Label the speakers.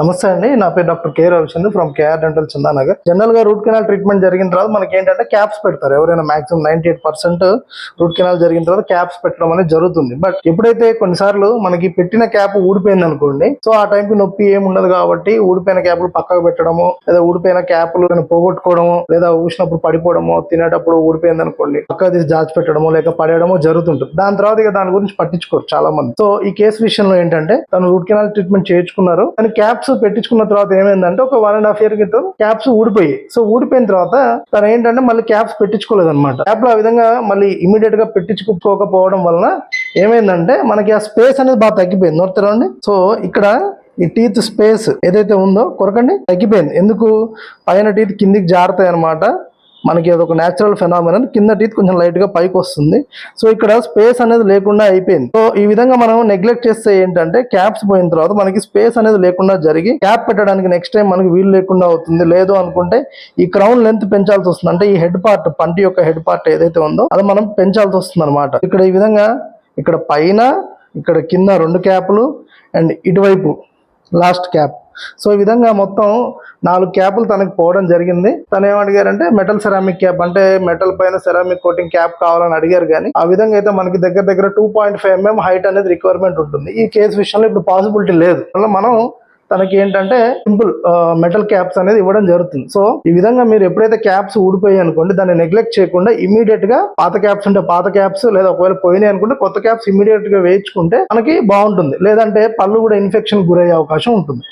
Speaker 1: నమస్తే అండి నా పేరు doctor K Ravichand from KR dental Chandanagar. జనరల్గా రూట్ కెనాల్ ట్రీట్మెంట్ జరిగిన తర్వాత మనకి ఏంటంటే క్యాప్స్ పెడతారు. ఎవరైనా maximum ninety eight percent root canal జరిగిన తర్వాత క్యాప్స్ పెట్టడం అనేది జరుగుతుంది. బట్ ఎప్పుడైతే కొన్నిసార్లు మనకి పెట్టిన క్యాప్ ఊడిపోయింది అనుకోండి సో ఆ టైంకి నొప్పి ఏమి ఉండదు కాబట్టి ఊడిపోయిన క్యాప్లు పక్కకు పెట్టడము లేదా ఊడిపోయిన క్యాప్లు పోగొట్టుకోవడము లేదా ఊసినప్పుడు పడిపోవడము తినేటప్పుడు ఊడిపోయింది అనుకోండి పక్క తీసి దాచి పెట్టడము లేక పడేయడము జరుగుతుంటుంది. దాని తర్వాత ఇక దాని గురించి పట్టించుకోరు చాలా మంది సో ఈ కేసు విషయంలో ఏంటంటే తను రూట్ కెనాల్ ట్రీట్మెంట్ చేయించుకున్నారు. కానీ క్యాప్స్ పెట్టించుకున్న తర్వాత ఏమైందంటే ఒక వన్ అండ్ హాఫ్ ఇయర్ క్రితం క్యాప్స్ ఊడిపోయి. సో ఊడిపోయిన తర్వాత తను ఏంటంటే మళ్ళీ క్యాప్స్ పెట్టించుకోలేదు అనమాట క్యాప్లో ఆ విధంగా మళ్ళీ ఇమీడియట్గా పెట్టించుకోకపోవడం వలన ఏమైందంటే మనకి ఆ స్పేస్ అనేది బాగా తగ్గిపోయింది. నోట్ సో ఇక్కడ ఈ టీత్ స్పేస్ ఏదైతే ఉందో కొరకండి తగ్గిపోయింది. ఎందుకు? పైన టీత్ కిందికి జారుతాయి అనమాట మనకి అదొక న్యాచురల్ ఫెనామినన్ కింద టీత్ కొంచెం లైట్గా పైకి వస్తుంది. సో ఇక్కడ స్పేస్ అనేది లేకుండా అయిపోయింది. సో ఈ విధంగా మనం నెగ్లెక్ట్ చేస్తే ఏంటంటే క్యాప్స్ పోయిన తర్వాత మనకి స్పేస్ అనేది లేకుండా జరిగి క్యాప్ పెట్టడానికి నెక్స్ట్ టైం మనకి వీలు లేకుండా అవుతుంది. లేదు అనుకుంటే ఈ క్రౌన్ లెంత్ పెంచాల్సి వస్తుంది. అంటే ఈ హెడ్ పార్ట్ పంటి యొక్క హెడ్ పార్ట్ ఏదైతే ఉందో అది మనం పెంచాల్సి వస్తుంది అనమాట ఇక్కడ ఈ విధంగా ఇక్కడ పైన ఇక్కడ కింద రెండు క్యాపులు అండ్ ఇటువైపు లాస్ట్ క్యాప్ సో ఈ విధంగా మొత్తం నాలుగు క్యాపులు తనకు పోవడం జరిగింది. తను ఏమడిగారంటే మెటల్ సెరామిక్ క్యాప్ అంటే మెటల్ పైన సెరామిక్ కోటింగ్ క్యాప్ కావాలని అడిగారు కానీ ఆ విధంగా అయితే మనకి దగ్గర దగ్గర two point five mm height అనేది రిక్వైర్మెంట్ ఉంటుంది. ఈ కేసు విషయంలో ఇప్పుడు పాసిబిలిటీ లేదు. అలా మనం తనకి ఏంటంటే సింపుల్ మెటల్ క్యాప్స్ అనేది ఇవ్వడం జరుగుతుంది. సో ఈ విధంగా మీరు ఎప్పుడైతే క్యాప్స్ ఊడిపోయాయి అనుకోండి దాన్ని నెగ్లెక్ట్ చేయకుండా ఇమీడియట్గా పాత క్యాప్స్ ఉంటే పాత క్యాప్స్ లేదా ఒకవేళ పోయినాయి అనుకుంటే కొత్త క్యాప్స్ ఇమీడియట్గా వేయించుకుంటే మనకి బాగుంటుంది. లేదంటే పళ్ళు కూడా ఇన్ఫెక్షన్ గురయ్యే అవకాశం ఉంటుంది.